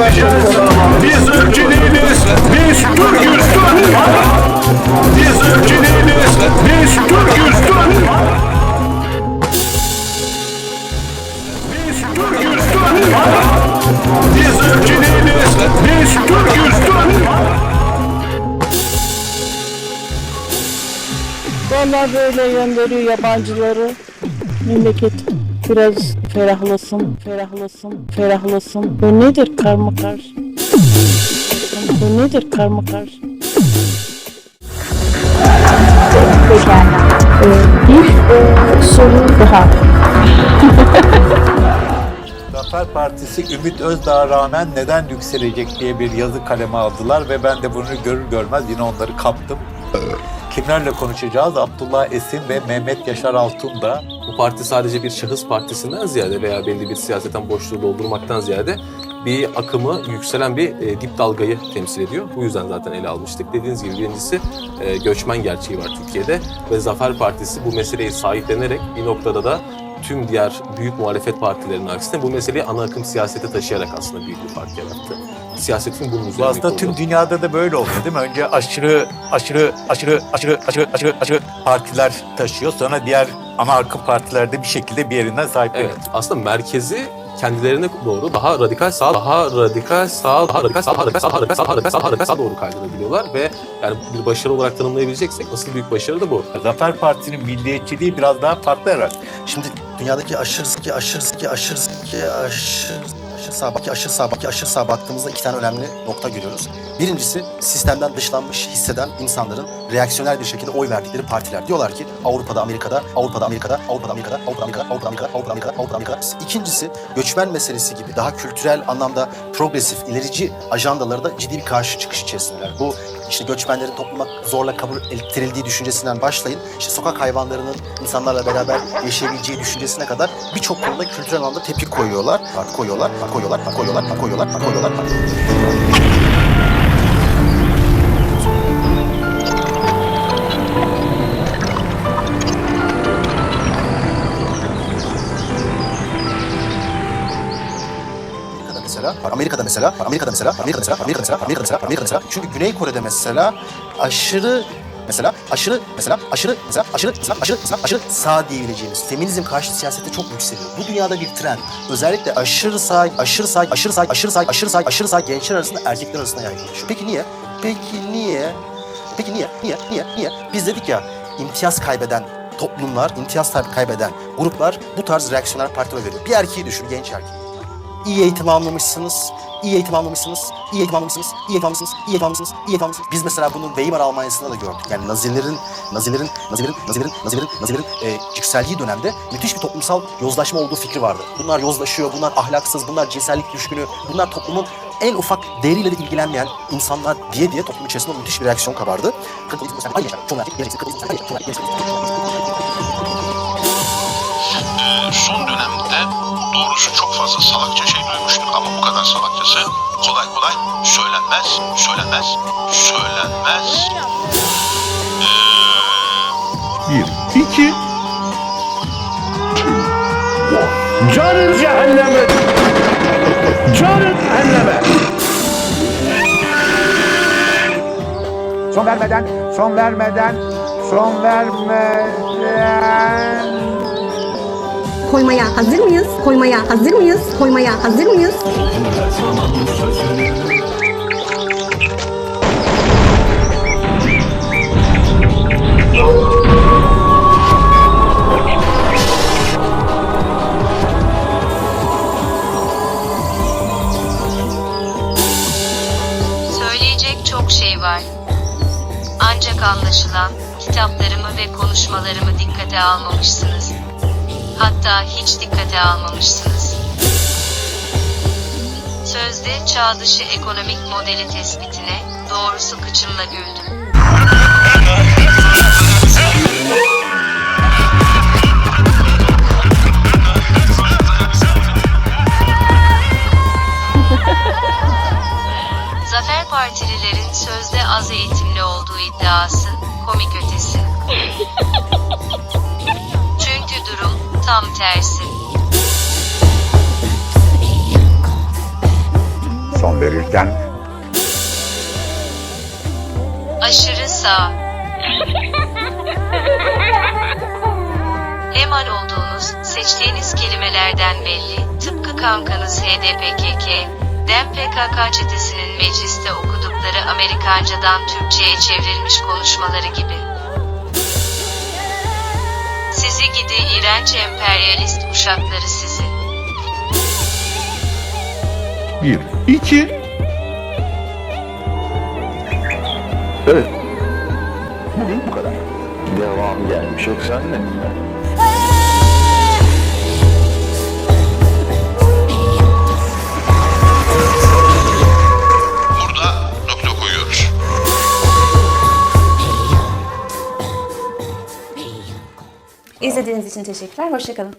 arkadaşlar. Biz ırkçı değiliz. Biz Türk'üz Türk. Biz ırkçı değiliz. Biz Türk'üz Türk. Biz Türk'üz Türk. Biz ırkçı değiliz. Biz Türk'üz Türk. Vallahi böyle gönderiyor yabancıları. Memleket biraz ferahlasın, ferahlasın, ferahlasın. Bu nedir karma karşı? Bu nedir karma karşı? Pekala. Ee, bir e, soru daha. Zafer Partisi Ümit Özdağ'a rağmen neden yükselecek diye bir yazı kaleme aldılar ve ben de bunu görür görmez yine onları kaptım. Kimlerle konuşacağız? Abdullah Esin ve Mehmet Yaşar Altun da Bu parti sadece bir şahıs partisinden ziyade veya belli bir siyaseten boşluğu doldurmaktan ziyade bir akımı yükselen bir e, dip dalgayı temsil ediyor. Bu yüzden zaten ele almıştık. Dediğiniz gibi birincisi e, göçmen gerçeği var Türkiye'de ve Zafer Partisi bu meseleyi sahiplenerek bir noktada da tüm diğer büyük muhalefet partilerinin aksine bu meseleyi ana akım siyasete taşıyarak aslında büyük bir fark yarattı. Siyasetin bunun bu üzerine aslında kurulu. tüm dünyada da böyle oluyor değil mi? Önce aşırı aşırı aşırı aşırı aşırı aşırı aşırı partiler taşıyor. Sonra diğer ana akım partilerde bir şekilde bir yerinden sahipleniyor. Evet. Aslında merkezi kendilerine doğru daha radikal sağ, daha radikal sağ, daha radikal sağ, daha radikal sağ, daha radikal sağ, daha radikal sağ, daha radikal sağ doğru kaydırabiliyorlar ve yani bir başarı olarak tanımlayabileceksek asıl büyük başarı da bu. Zafer Partisi'nin milliyetçiliği biraz daha farklı herhalde. Şimdi dünyadaki aşırı ki aşırı ki aşırı ki aşırı aşırı sağ bak aşırı sağ bak aşırı sağ baktığımızda iki tane önemli nokta görüyoruz. Birincisi sistemden dışlanmış hisseden insanların reaksiyoner bir şekilde oy verdikleri partiler. Diyorlar ki Avrupa'da, Amerika'da, Avrupa'da, Amerika'da, Avrupa'da, Amerika'da, Avrupa'da, Amerika'da, Avrupa'da, Amerika'da, Avrupa'da, Amerika'da, Avrupa'da, Amerika'da. İkincisi göçmen meselesi gibi daha kültürel anlamda progresif, ilerici ajandaları da ciddi bir karşı çıkış içerisindeler. Bu işte göçmenlerin topluma zorla kabul ettirildiği düşüncesinden başlayın, işte sokak hayvanlarının insanlarla beraber yaşayabileceği düşüncesine kadar birçok konuda kültürel anlamda tepki koyuyorlar, koyuyorlar, koyuyorlar, koyuyorlar, koyuyorlar, koyuyorlar. Amerika'da Amerika'da mesela, Amerika'da mesela, Amerika'da mesela, Amerika'da mesela, Amerika'da mesela, Amerika'da mesela. Çünkü Güney Kore'de mesela aşırı mesela aşırı mesela aşırı mesela aşırı mesela aşırı mesela aşırı sağ diyebileceğimiz feminizm karşıtı siyasette çok yükseliyor. Bu dünyada bir trend. Özellikle aşırı sağ, aşırı sağ, aşırı sağ, aşırı sağ, aşırı sağ, aşırı sağ gençler arasında erkekler arasında yaygınlaşıyor. Peki niye? Peki niye? Peki niye? Niye? Niye? Niye? Biz dedik ya imtiyaz kaybeden toplumlar, imtiyaz kaybeden gruplar bu tarz reaksiyonel partiler veriyor. Bir erkeği düşün, genç erkeği iyi eğitim almamışsınız, iyi eğitim almamışsınız, iyi eğitim almamışsınız, iyi eğitim almışsınız, iyi eğitim almışsınız, iyi eğitim almışsınız. Biz mesela bunu Weimar Almanya'sında da gördük. Yani Nazilerin, Nazilerin, Nazilerin, Nazilerin, Nazilerin, Nazilerin e, yükseldiği dönemde müthiş bir toplumsal yozlaşma olduğu fikri vardı. Bunlar yozlaşıyor, bunlar ahlaksız, bunlar cinsellik düşkünü, bunlar toplumun en ufak değeriyle de ilgilenmeyen insanlar diye diye toplum içerisinde müthiş bir reaksiyon kabardı. Son dönemde doğrusu çok fazla salakça şey duymuştuk ama bu kadar salakçası kolay kolay söylenmez, söylenmez, söylenmez. Bir, iki, Canın cehenneme. Canın cehenneme. Son vermeden, son vermeden, son vermeden. Koymaya hazır mıyız? Koymaya hazır mıyız? Koymaya hazır mıyız? Söyleyecek çok şey var. Ancak anlaşılan kitaplarımı ve konuşmalarımı dikkate almamışsınız. Hatta hiç dikkate almamışsınız. Sözde çağ dışı ekonomik modeli tespitine doğrusu kıçımla güldüm. Zafer Partililerin sözde az eğitimli olduğu iddiası komik ötesi. Tam tersi. Son gerçekten. Aşırı sağ. Emal olduğunuz, seçtiğiniz kelimelerden belli, tıpkı kankanız HDPKK, DEM PKK çetesinin mecliste okudukları Amerikancadan Türkçe'ye çevrilmiş konuşmaları gibi. İğrenç emperyalist uşakları sizi. Bir, iki. Evet. Bugün bu kadar. Devam gelmiş. Yoksa ne? İçin teşekkürler. Hoşçakalın.